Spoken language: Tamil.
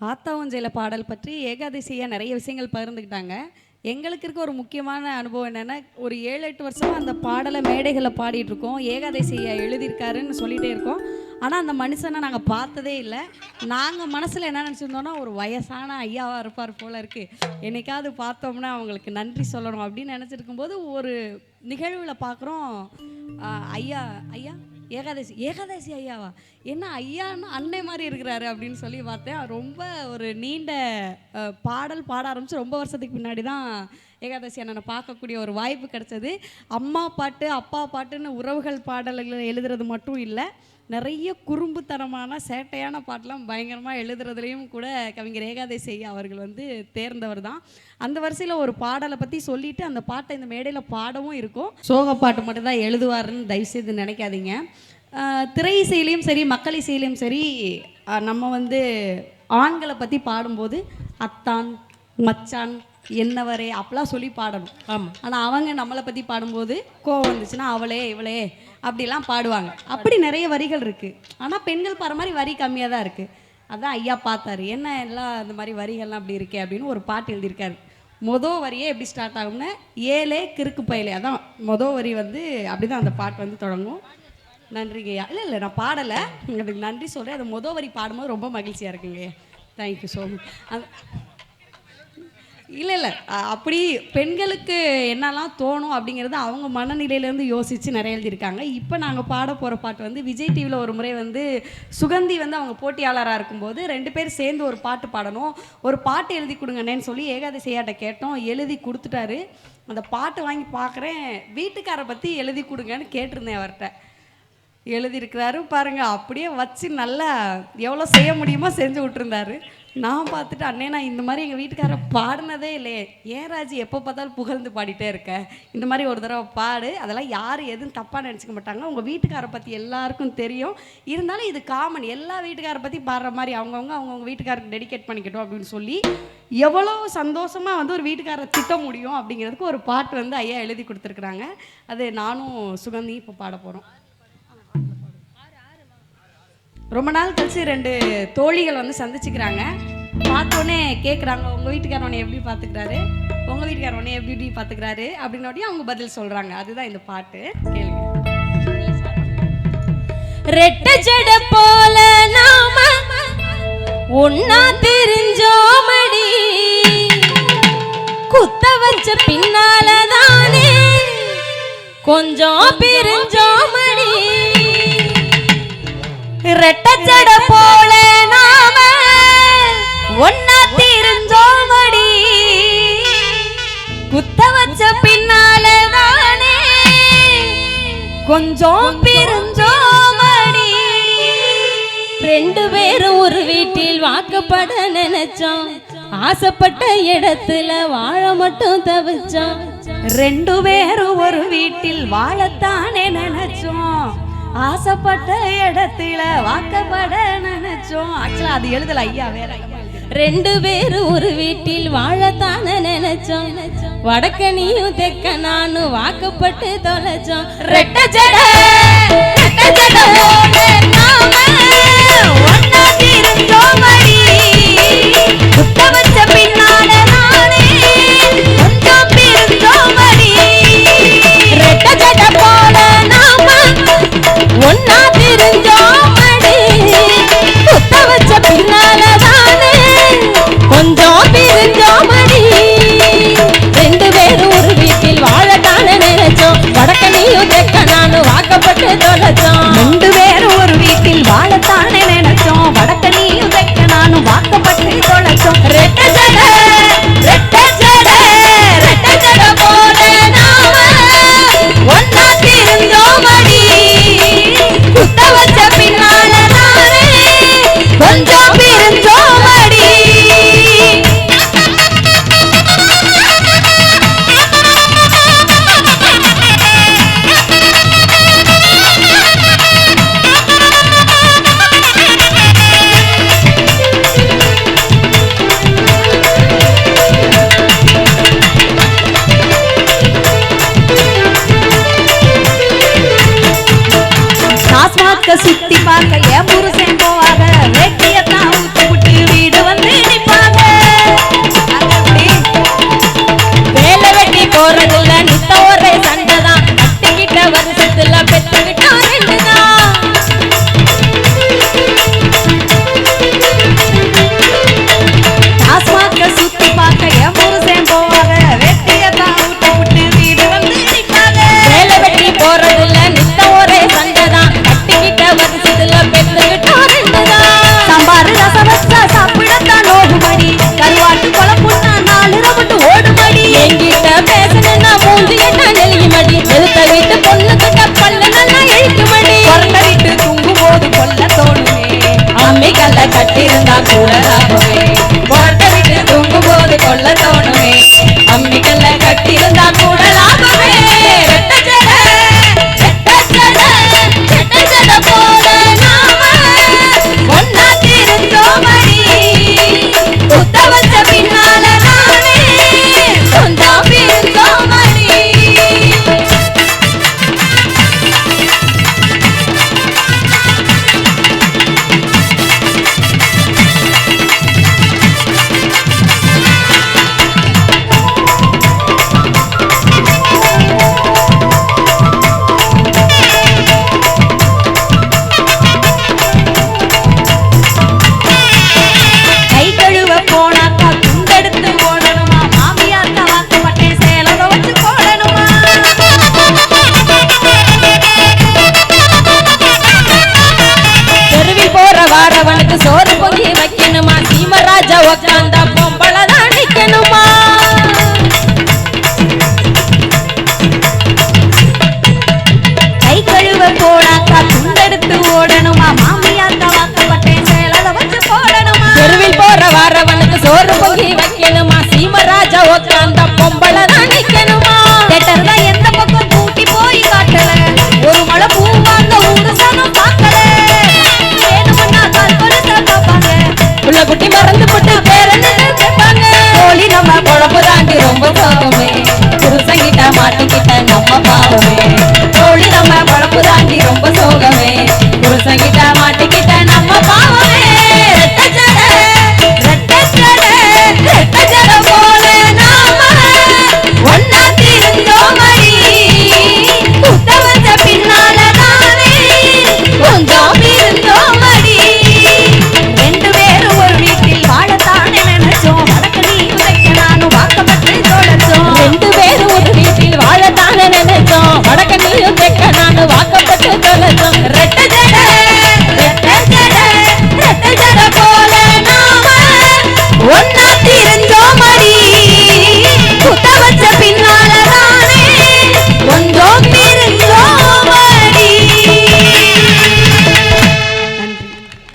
ஆத்தாவஞ்சையில் பாடல் பற்றி ஏகாதசியாக நிறைய விஷயங்கள் பகிர்ந்துக்கிட்டாங்க. எங்களுக்கு இருக்க ஒரு முக்கியமான அனுபவம் என்னென்னா ஒரு ஏழு எட்டு வருஷமாக அந்த பாடலை மேடைகளில் பாடிட்டுருக்கோம் ஏகாதசியை எழுதியிருக்காருன்னு சொல்லிகிட்டே இருக்கோம். ஆனால் அந்த மனுஷனை நாங்கள் பார்த்ததே இல்லை. நாங்கள் மனசில் என்ன நினச்சிருந்தோன்னா ஒரு வயசான ஐயாவாக இருப்பார் போல இருக்குது என்னைக்காவது பார்த்தோம்னா அவங்களுக்கு நன்றி சொல்லணும் அப்படின்னு நினச்சிருக்கும் போது ஒரு நிகழ்வில் பார்க்குறோம் ஐயா ஐயா? ஏகாதசி ஏகாதசி ஐயாவா? என்ன ஐயான்னு அன்னை மாதிரி இருக்கிறாரு அப்படின்னு சொல்லி பார்த்தேன். ரொம்ப ஒரு நீண்ட பாடல் பாட ஆரம்பித்து ரொம்ப வருஷத்துக்கு பின்னாடி தான் ஏகாதசி அண்ணனை பார்க்கக்கூடிய ஒரு வாய்ப்பு கிடைச்சது. அம்மா பாட்டு அப்பா பாட்டுன்னு உறவுகள் பாடல்கள் எழுதுறது மட்டும் இல்லை. நிறைய குறும்புத்தனமான சேட்டையான பாட்டெலாம் பயங்கரமாக எழுதுறதுலேயும் கூட கவிஞர் ஏகாதேசி அவர்கள் வந்து தேர்ந்தவர் தான். அந்த வரிசையில் ஒரு பாடலை பற்றி சொல்லிட்டு அந்த பாட்டை இந்த மேடையில் பாடவும் இருக்கும். சோக பாட்டு மட்டும்தான் எழுதுவாருன்னு தயவுசெய்து நினைக்காதீங்க. திரை இசையிலையும் சரி மக்கள் இசையிலையும் சரி நம்ம வந்து ஆண்களை பற்றி பாடும்போது அத்தான் மச்சான் என்னவரே அப்பெல்லாம் சொல்லி பாடணும். ஆமா. ஆனால் அவங்க நம்மளை பற்றி பாடும்போது கோவம் வந்துச்சுன்னா அவளே இவளே அப்படிலாம் பாடுவாங்க. அப்படி நிறைய வரிகள் இருக்குது ஆனால் பெண்கள் பாடுற மாதிரி வரி கம்மியாக தான் இருக்குது அதான் ஐயா பார்த்தாரு. என்ன எல்லாம் இந்த மாதிரி வரிகள்லாம் அப்படி இருக்கே அப்படின்னு ஒரு பாட்டு எழுதியிருக்காரு. மொதல் வரியே எப்படி ஸ்டார்ட் ஆகும்னா ஏலே கிறுக்கு பயலே. அதான் மொதல் வரி வந்து அப்படி தான் அந்த பாட்டு வந்து தொடங்கும். நன்றிங்கய்யா இல்லை இல்லை நான் பாடலை. உங்களுக்கு நன்றி சொல்கிறேன் அது மொதல் வரி பாடும்போது ரொம்ப மகிழ்ச்சியாக இருக்குங்கய்யா தேங்க்யூ ஸோ மச் அந்த இல்லை இல்லை. அப்படி பெண்களுக்கு என்னெல்லாம் தோணும் அப்படிங்கிறது அவங்க மனநிலையிலேருந்து யோசித்து நிறைய எழுதியிருக்காங்க. இப்போ நாங்கள் பாட போகிற பாட்டு வந்து விஜய் டிவியில் ஒரு முறை வந்து சுகந்தி வந்து அவங்க போட்டியாளராக இருக்கும்போது ரெண்டு பேர் சேர்ந்து ஒரு பாட்டு பாடணும். ஒரு பாட்டு எழுதி கொடுங்கண்ணேன்னு சொல்லி ஏகாதசியாட்ட கேட்டோம். எழுதி கொடுத்துட்டாரு. அந்த பாட்டு வாங்கி பார்க்குறேன் வீட்டுக்காரை பற்றி எழுதி கொடுங்கன்னு கேட்டிருந்தேன் அவர்கிட்ட எழுதியிருக்கிறாரு பாருங்கள் அப்படியே வச்சு நல்லா எவ்வளோ செய்ய முடியுமோ செஞ்சு விட்டுருந்தாரு. நான் பார்த்துட்டு அண்ணே நான் இந்த மாதிரி எங்கள் வீட்டுக்காரர் பாடினதே இல்லையே. ஏன் ராஜி எப்போ பார்த்தாலும் புகழ்ந்து பாடிட்டே இருக்க? இந்த மாதிரி ஒரு தடவை பாடு. அதெல்லாம் யாரும் எதுவும் தப்பாக நினச்சிக்க மாட்டாங்க. உங்கள் வீட்டுக்காரை பற்றி எல்லாருக்கும் தெரியும். இருந்தாலும் இது காமன் எல்லா வீட்டுக்காரை பற்றி பாடுற மாதிரி அவங்கவுங்க அவங்கவுங்க வீட்டுக்காரருக்கு டெடிகேட் பண்ணிக்கட்டும் அப்படின்னு சொல்லி எவ்வளோ சந்தோஷமாக வந்து ஒரு வீட்டுக்காரரை திட்ட முடியும் அப்படிங்கிறதுக்கு ஒரு பாட்டு வந்து ஐயா எழுதி கொடுத்துருக்குறாங்க. அது நானும் சுகந்தி இப்போ பாட போகிறோம் ரொம்ப நாள் கழிச்சு ரெண்டு தோழிகள் வந்து சந்திச்சுக்கிறாங்க. பார்த்தோன்னே கேட்குறாங்க உங்கள் வீட்டுக்காரர் உன்னை எப்படி பார்த்துக்கிறாரு உங்கள் வீட்டுக்கார உடனே எப்படி எப்படி பார்த்துக்கிறாரு அப்படின்னோடய அவங்க பதில் சொல்கிறாங்க அதுதான் இந்த பாட்டு. கேளுங்க. ரெட்ட ஜட போல நாம ஒன்னா தெரிஞ்சோமடி. குத்த வச்ச பின்னால தானே கொஞ்சம் பிரிஞ்ச ரெட்ட ஜட போல நாம ஒன்னா தெரிஞ்சோமடி. குத்த வச்ச பின்னால தானே கொஞ்சம் பிரிஞ்சோமடி. ரெண்டு பேரும் ஒரு வீட்டில் வாக்கப்பட நினைச்சோம். ஆசைப்பட்ட இடத்துல வாழ மட்டும் தவிச்சோம். ரெண்டு பேரும் ஒரு வீட்டில் வாழத்தானே நினைச்சோம். ஆசைப்பட்ட இடத்துல வாக்கப்பட நினைச்சோம். ஆக்சுவலா அது எழுதல ஐயா வேற ஐயா ரெண்டு பேரும் ஒரு வீட்டில் வாழத்தான நினைச்சோம். வடக்க நீயும் தெக்க நானும் வாக்கப்பட்டு தொலைச்சோம். ரெட்ட ஜட ரெட்ட ஜட பக்க சுத்தி பார்க்க என் புருஷன் போவாக. வெட்டியத்தான் ஊத்து விட்டு வீடு வந்து நிப்பாங்க. வேலை வெட்டி வருஷத்துல பெத்த சோறு பொங்கி வைக்கணுமா? சீமராஜா உக்காந்தா பொம்பளதான் நிக்கணுமா? கை கழுவ போனாக்கா துண்டெடுத்து ஓடணுமா? மாமியாக்கா வாக்கப்பட்டேன் சேலத வச்சு போடணுமா? தெருவில் போற வாரவனுக்கு சோறு பொங்கி வைக்கணுமா? சீமராஜா உக்காந்தா பொம்பளதான் நிக்கணுமா? கேட்டதா பாவமே.